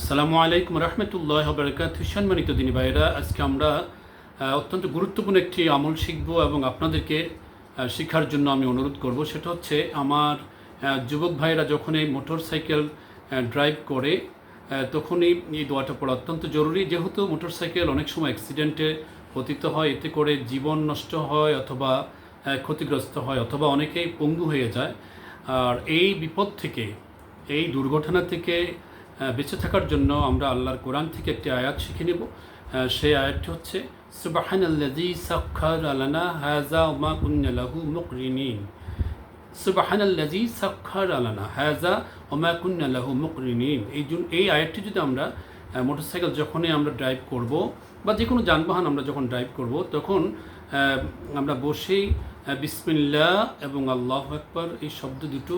আসসালামু আলাইকুম রহমতুল্লাহ বরকাত সম্মানিত দিনী ভাইরা আজকে আমরা অত্যন্ত গুরুত্বপূর্ণ একটি আমল শিখব এবং আপনাদেরকে শেখার জন্য আমি অনুরোধ করব। সেটা হচ্ছে আমার যুবক ভাইরা যখন এই মোটর সাইকেল ড্রাইভ করে তখনই এই দোয়াটা পড়া অত্যন্ত জরুরি। যেহেতু মোটর সাইকেল অনেক সময় অ্যাক্সিডেন্টে পতিত হয়, এতে করে জীবন নষ্ট হয় অথবা ক্ষতিগ্রস্ত হয় অথবা অনেকেই পঙ্গু হয়ে যায়। আর এই বিপদ থেকে, এই দুর্ঘটনা থেকে বেঁচে থাকার জন্য আমরা আল্লাহর কোরআন থেকে একটি আয়াত শিখে নেব। সেই আয়াতটি হচ্ছে সুবাহান আল্লাজি সাক্ষার আলানা হাজা উমা কুন্নালাহু মুকরিনিন। সুবাহান আল্লাজি সাক্ষার আলানা হাজা ওমা কুন্নালাহু মুকরিনিন। এই এই আয়াতটি যদি আমরা মোটরসাইকেল যখনই আমরা ড্রাইভ করব বা যে কোনো যানবাহন আমরা যখন ড্রাইভ করব, তখন আমরা বসেই বিসমিল্লাহ এবং আল্লাহ আকবর, এই শব্দ দুটো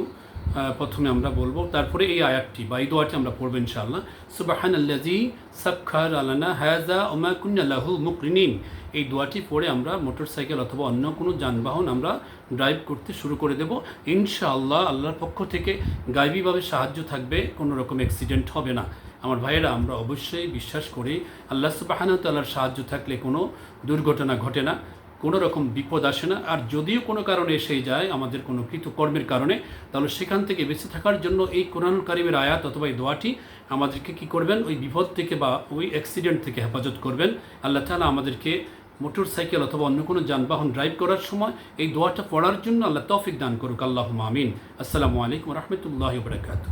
প্রথমে আমরা বলব। তারপরে এই আয়াতটি বা এই দোয়াটি আমরা পড়ব ইনশাআল্লাহ। সুবাহান আল্লাজি সাক্ষার আলানা হাজা ওমা কুন্নালাহু মুকরিনিন। এই দোয়াটি পড়ে আমরা মোটরসাইকেল অথবা অন্য কোনো যানবাহন আমরা ড্রাইভ করতে শুরু করে দেব। ইনশাআল্লাহ আল্লাহর পক্ষ থেকে গাইবীভাবে সাহায্য থাকবে, কোনো রকম অ্যাক্সিডেন্ট হবে না। আমার ভাইয়েরা, আমরা অবশ্যই বিশ্বাস করি, আল্লাহ সুবাহান তাল্লাহর সাহায্য থাকলে কোনো দুর্ঘটনা ঘটে না। কোনো রকম বিপদ আসে না। আর যদিও কোনো কারণে এসে যায় আমাদের কোনো কৃতকর্মের কারণে, তাহলে সেখান থেকে বেঁচে থাকার জন্য এই কোরআনুল কারিমের আয়াত অথবা এই দোয়াটি আমাদেরকে কি করবেন? ওই বিপদ থেকে বা ওই অ্যাক্সিডেন্ট থেকে হেফাজত করবেন। আল্লাহ তালা আমাদেরকে মোটর সাইকেল অথবা অন্য কোনো যানবাহন ড্রাইভ করার সময় এই দোয়াটা পড়ার জন্য আল্লাহ তৌফিক দান করুক। আল্লাহ আমিন। আসসালামু আলাইকুম রহমতুল্লাহ বরকাত